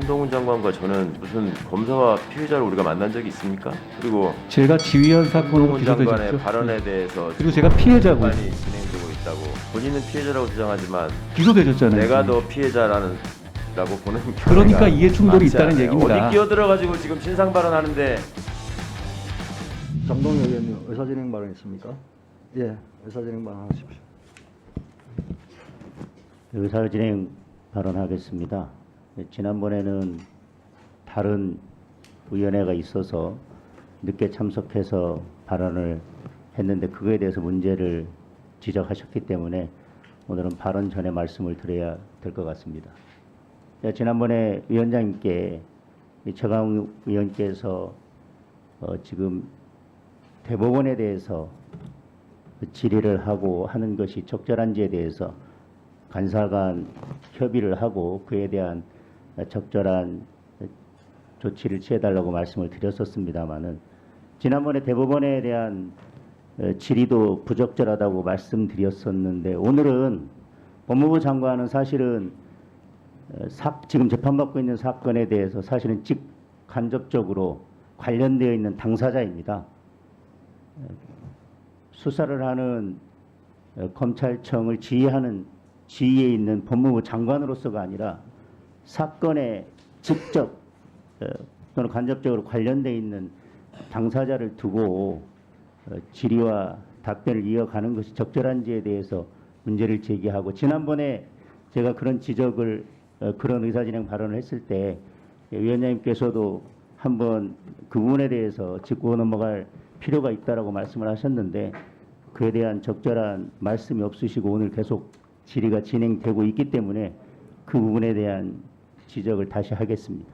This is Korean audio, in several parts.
한동훈 장관과 저는 무슨 검사와 피해자를 우리가 만난 적이 있습니까? 그리고 제가 지휘한 사건으로 한동훈 기소되셨죠. 발언에 대해서 그리고 제가 피해자고 많이 진행되고 있다고 본인은 피해자라고 주장하지만 기소되셨잖아요. 내가 더 피해자라는 라고 보는 그러니까 이해 충돌이 있다는. 얘기입니다. 어디 끼어들어가지고 지금 신상 발언하는데 장동혁 의원님 의사진행 발언 있습니까? 예, 의사진행 발언 하십시오. 의사진행 발언하겠습니다. 네, 지난번에는 다른 위원회가 있어서 늦게 참석해서 발언을 했는데 그거에 대해서 문제를 지적하셨기 때문에 오늘은 발언 전에 말씀을 드려야 될 것 같습니다. 네, 지난번에 위원장님께 이 최강 위원께서 어, 지금 대법원에 대해서 그 질의를 하고 하는 것이 적절한지에 대해서 간사간 협의를 하고 그에 대한 적절한 조치를 취해달라고 말씀을 드렸었습니다마는 지난번에 대법원에 대한 어, 질의도 부적절하다고 말씀드렸었는데 오늘은 법무부 장관은 사실은 어, 사- 지금 재판받고 있는 사건에 대해서 사실은 직간접적으로 관련되어 있는 당사자입니다. 수사를 하는 어, 검찰청을 지휘하는 지휘에 있는 법무부 장관으로서가 아니라 사건에 직접 어, 또는 간접적으로 관련돼 있는 당사자를 두고 어, 질의와 답변을 이어가는 것이 적절한지에 대해서 문제를 제기하고 지난번에 제가 그런 지적을 어, 그런 의사진행 발언을 했을 때 위원장님께서도 한번 그 부분에 대해서 짚고 넘어갈 필요가 있다라고 말씀을 하셨는데 그에 대한 적절한 말씀이 없으시고 오늘 계속 질의가 진행되고 있기 때문에 그 부분에 대한 지적을 다시 하겠습니다.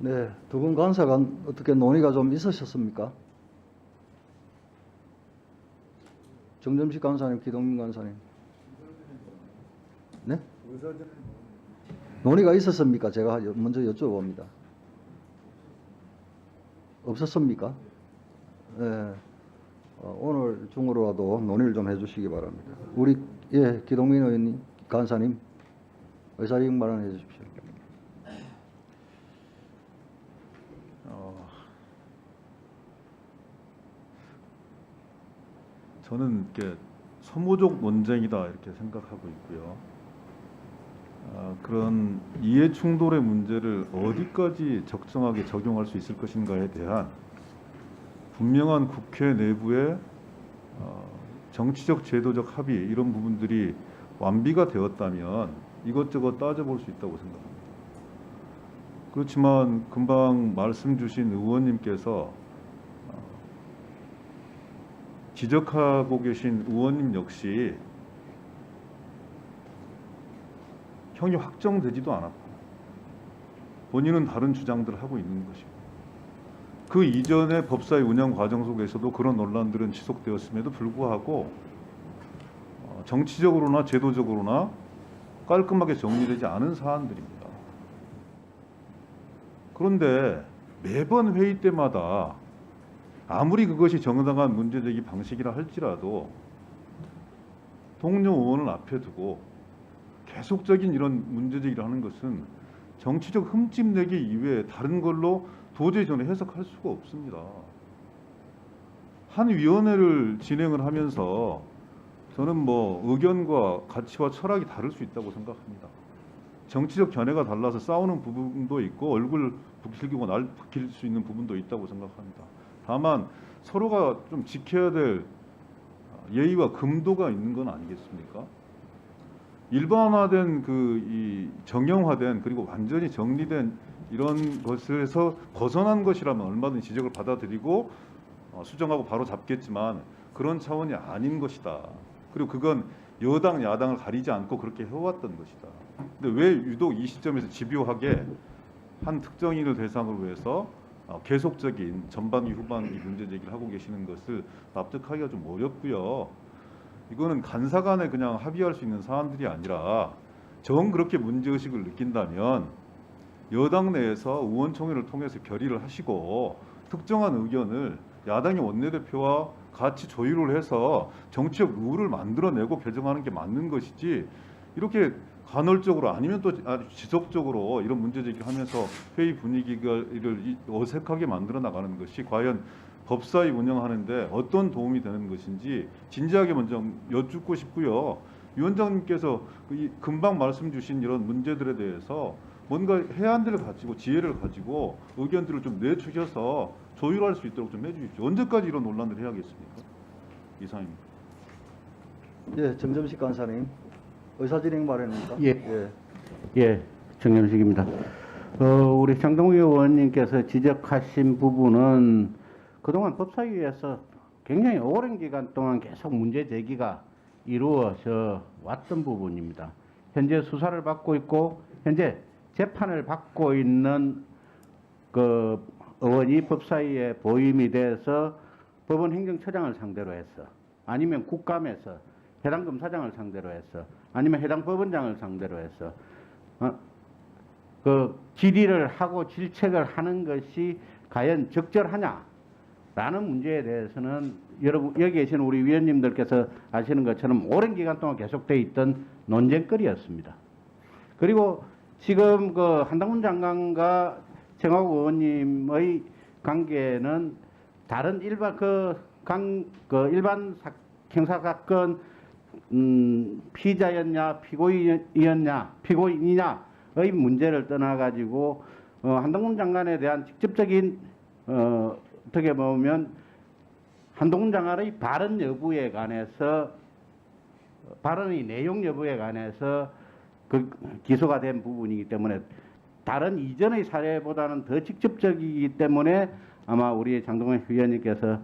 네, 두 분 간사가 어떻게 논의가 좀 있으셨습니까? 정점식 간사님, 기동민 간사님. 네? 논의가 있었습니까? 제가 여- 먼저 여쭤봅니다. 없었습니까? 네. 어, 오늘 중으로라도 논의를 좀 해주시기 바랍니다. 우리 예 기동민 의원님, 간사님 의사진행 발언해 주십시오. 어, 저는 이렇게 소모적 논쟁이다 이렇게 생각하고 있고요. 아, 그런 이해 충돌의 문제를 어디까지 적정하게 적용할 수 있을 것인가에 대한 분명한 국회 내부의 어, 정치적 제도적 합의 이런 부분들이 완비가 되었다면 이것저것 따져볼 수 있다고 생각합니다. 그렇지만 금방 말씀 주신 의원님께서 어, 지적하고 계신 의원님 역시 형이 확정되지도 않았고 본인은 다른 주장들을 하고 있는 것이고 그 이전의 법사의 운영 과정 속에서도 그런 논란들은 지속되었음에도 불구하고 어, 정치적으로나 제도적으로나 깔끔하게 정리되지 않은 사안들입니다. 그런데 매번 회의 때마다 아무리 그것이 정당한 문제제기 방식이라 할지라도 동료 의원을 앞에 두고 계속적인 이런 문제제기를 하는 것은 정치적 흠집내기 이외에 다른 걸로 도저히 저는 해석할 수가 없습니다. 한 위원회를 진행을 하면서 저는 뭐 의견과 가치와 철학이 다를 수 있다고 생각합니다. 정치적 견해가 달라서 싸우는 부분도 있고 얼굴 북힐기고 날 북힐 수 있는 부분도 있다고 생각합니다. 다만 서로가 좀 지켜야 될 예의와 금도가 있는 건 아니겠습니까? 일반화된 그이 정형화된 그리고 완전히 정리된 이런 것에서 벗어난 것이라면 얼마든지 지적을 받아들이고 어, 수정하고 바로 잡겠지만 그런 차원이 아닌 것이다. 그리고 그건 여당 야당을 가리지 않고 그렇게 해왔던 것이다. 근데 왜 유독 이 시점에서 집요하게 한 특정인을 대상으로 해서 어, 계속적인 전반기 후반기 문제 제기를 하고 계시는 것을 납득하기가 좀 어렵고요. 이거는 간사 간에 그냥 합의할 수 있는 사안들이 아니라 정 그렇게 문제 의식을 느낀다면 여당 내에서 의원총회를 통해서 결의를 하시고 특정한 의견을 야당의 원내대표와 같이 조율을 해서 정치적 룰을 만들어내고 개정하는 게 맞는 것이지 이렇게 간헐적으로 아니면 또 아주 지속적으로 이런 문제 제기를 하면서 회의 분위기를 이- 어색하게 만들어 나가는 것이 과연 법사위 운영하는데 어떤 도움이 되는 것인지 진지하게 먼저 여쭙고 싶고요. 위원장님께서 이 금방 말씀 주신 이런 문제들에 대해서 뭔가 해안들을 가지고 지혜를 가지고 의견들을 좀 내추셔서 조율할 수 있도록 좀 해주십시오. 언제까지 이런 논란을 해야겠습니까? 이상입니다. 예, 정점식 간사님 의사 진행 발언입니까? 예. 예. 예, 정영식입니다. 어, 우리 장동희 의원님께서 지적하신 부분은 그동안 법사위에서 굉장히 오랜 기간 동안 계속 문제 제기가 이루어져 왔던 부분입니다. 현재 수사를 받고 있고 현재 재판을 받고 있는 그 의원이 법사위에 보임이 돼서 법원 행정처장을 상대로 해서 아니면 국감에서 해당 검사장을 상대로 해서 아니면 해당 법원장을 상대로 해서 어, 그 질의를 하고 질책을 하는 것이 과연 적절하냐라는 문제에 대해서는 여러분 여기 계신 우리 위원님들께서 아시는 것처럼 오랜 기간 동안 계속돼 있던 논쟁거리였습니다. 그리고 지금 그 한동훈 장관과 정하고 의원님의 관계는 다른 일반 그 강 그 일반 사, 형사 사건 음, 피자였냐 피고인이었냐 피고인이냐의 문제를 떠나 가지고 어, 한동훈 장관에 대한 직접적인 어, 어떻게 보면 한동훈 장관의 발언 여부에 관해서 발언의 내용 여부에 관해서 그 기소가 된 부분이기 때문에 다른 이전의 사례보다는 더 직접적이기 때문에 아마 우리 장동현 위원님께서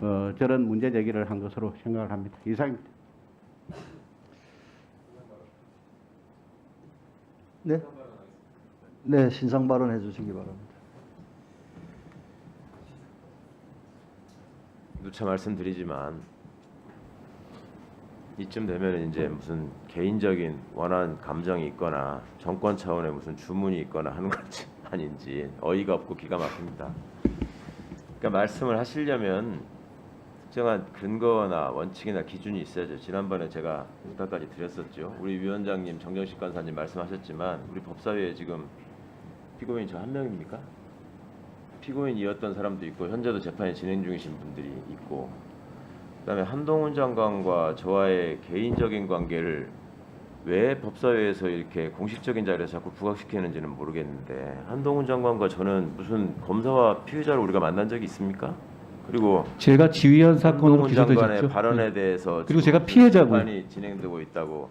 어, 저런 문제 제기를 한 것으로 생각을 합니다. 이상입니다. 네. 네, 신상 발언해 주시기 바랍니다. 누차 말씀드리지만 이쯤 되면 이제 무슨 개인적인 원한 감정이 있거나 정권 차원의 무슨 주문이 있거나 하는 건지 아닌지 어이가 없고 기가 막힙니다. 그러니까 말씀을 하시려면 특정한 근거나 원칙이나 기준이 있어야죠. 지난번에 제가 부탁까지 드렸었죠. 우리 위원장님 정정식 간사님 말씀하셨지만 우리 법사위에 지금 피고인 저 한 명입니까? 피고인이었던 사람도 있고 현재도 재판이 진행 중이신 분들이 있고 그다음에 한동훈 장관과 저와의 개인적인 관계를 왜 법사위에서 이렇게 공식적인 자리에서 자꾸 부각시키는지는 모르겠는데 한동훈 장관과 저는 무슨 검사와 피의자를 우리가 만난 적이 있습니까? 그리고 제가 지휘한 사건으로 한동훈 장관의 기소되셨죠. 발언에 네. 대해서 그리고 지금 제가 피해자고요. 재판이 진행되고 있다고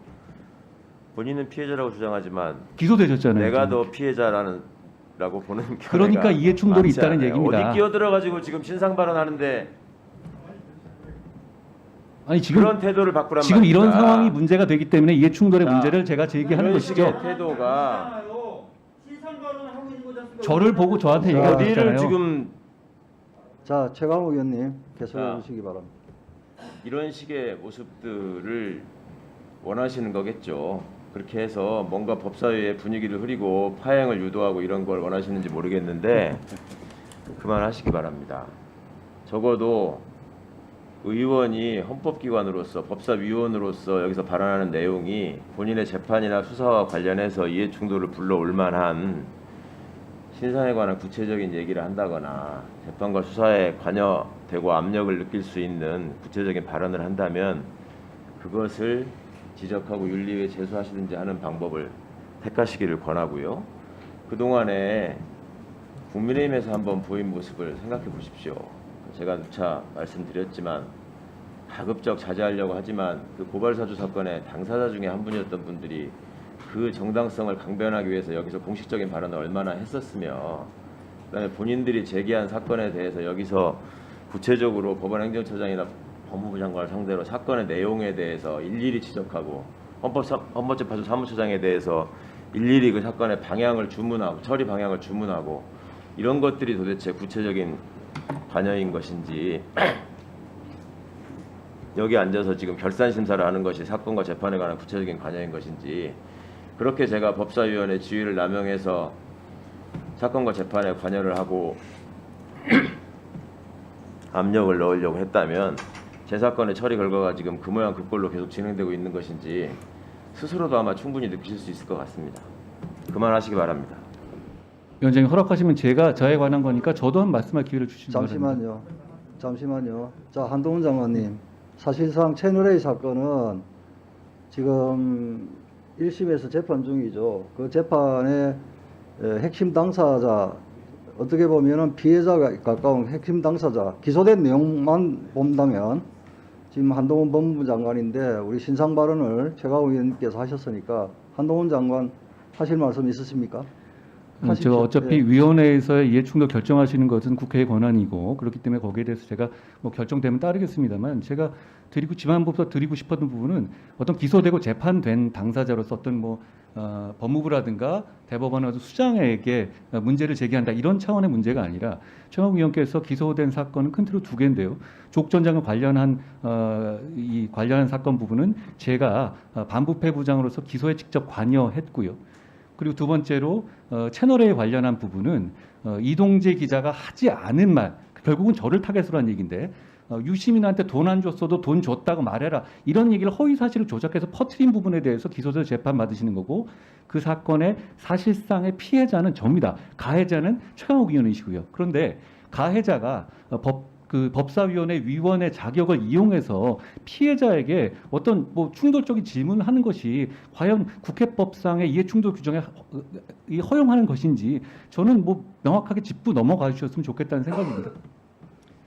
본인은 피해자라고 주장하지만 기소되셨잖아요. 내가 지금. 더 피해자라는 라고 보는 그러니까 이해 충돌이 많지 있다는 않아요. 얘기입니다. 어디 끼어들어 가지고 지금 신상 발언하는데 아니 지금 그런 태도를 바꾸란 지금 말입니다. 이런 상황이 문제가 되기 때문에 이해 충돌의 자, 문제를 제가 제기하는 이런 것이죠. 태도가 저를 보고 저한테 자, 얘기하고 어디를 있잖아요. 지금 자, 최강욱 의원님 계속해 자. 주시기 바랍니다. 이런 식의 모습들을 원하시는 거겠죠. 그렇게 해서 뭔가 법사위의 분위기를 흐리고 파행을 유도하고 이런 걸 원하시는지 모르겠는데 그만하시기 바랍니다. 적어도 의원이 헌법기관으로서 법사위원으로서 여기서 발언하는 내용이 본인의 재판이나 수사와 관련해서 이해 충돌을 불러올 만한 신상에 관한 구체적인 얘기를 한다거나 재판과 수사에 관여되고 압력을 느낄 수 있는 구체적인 발언을 한다면 그것을 지적하고 윤리위에 제소하시든지 하는 방법을 택하시기를 권하고요. 그동안에 국민의힘에서 한번 보인 모습을 생각해 보십시오. 제가 누차 말씀드렸지만 가급적 자제하려고 하지만 그 고발사주 사건의 당사자 중에 한 분이었던 분들이 그 정당성을 강변하기 위해서 여기서 공식적인 발언을 얼마나 했었으며 그다음에 본인들이 제기한 사건에 대해서 여기서 구체적으로 법원 행정처장이나 법무부 장관을 상대로 사건의 내용에 대해서 일일이 지적하고 헌법 헌법재판소 사무처장에 대해서 일일이 그 사건의 방향을 주문하고 처리 방향을 주문하고 이런 것들이 도대체 구체적인 관여인 것인지 여기 앉아서 지금 결산 심사를 하는 것이 사건과 재판에 관한 구체적인 관여인 것인지 그렇게 제가 법사위원회 지위를 남용해서 사건과 재판에 관여를 하고 압력을 넣으려고 했다면 제 사건의 처리 결과가 지금 그 모양 그 꼴로 계속 진행되고 있는 것인지 스스로도 아마 충분히 느끼실 수 있을 것 같습니다. 그만하시기 바랍니다. 위원장님 허락하시면 제가 저에 관한 거니까 저도 한 말씀할 기회를 주시기 바랍니다. 잠시만요. 잠시만요. 자, 한동훈 장관님. 사실상 채널A 사건은 지금 1심에서 재판 중이죠. 그 재판의 에, 핵심 당사자 어떻게 보면은 피해자가 가까운 핵심 당사자 기소된 내용만 본다면 지금 한동훈 법무부 장관인데 우리 신상 발언을 최강욱 의원님께서 하셨으니까 한동훈 장관 하실 말씀 있으십니까? 음, 하십시오. 제가 어차피 예. 위원회에서의 이해충돌 결정하시는 것은 국회의 권한이고 그렇기 때문에 거기에 대해서 제가 뭐 결정되면 따르겠습니다만 제가 드리고 지난번부터 드리고 싶었던 부분은 어떤 기소되고 재판된 당사자로서 어떤 뭐 어, 법무부라든가 대법원의 수장에게 어, 문제를 제기한다 이런 차원의 문제가 아니라 최강욱 의원께서 기소된 사건은 큰 틀로 두 개인데요. 전 장관 관련한 어, 이 관련한 사건 부분은 제가 어, 반부패 부장으로서 기소에 직접 관여했고요. 그리고 두 번째로 어, 채널에 관련한 부분은 어, 이동재 기자가 하지 않은 말 결국은 저를 타겟으로 한 얘기인데 어, 유시민한테 돈 안 줬어도 돈 줬다고 말해라. 이런 얘기를 허위 사실을 조작해서 퍼트린 부분에 대해서 기소돼서 재판 받으시는 거고 그 사건의 사실상의 피해자는 접니다. 가해자는 최강욱 의원이시고요. 그런데 가해자가 어, 법 그 법사위원회 위원의 자격을 이용해서 피해자에게 어떤 뭐 충돌적인 질문을 하는 것이 과연 국회법상의 이해충돌 규정에 허용하는 것인지 저는 뭐 명확하게 짚고 넘어가 주셨으면 좋겠다는 생각입니다.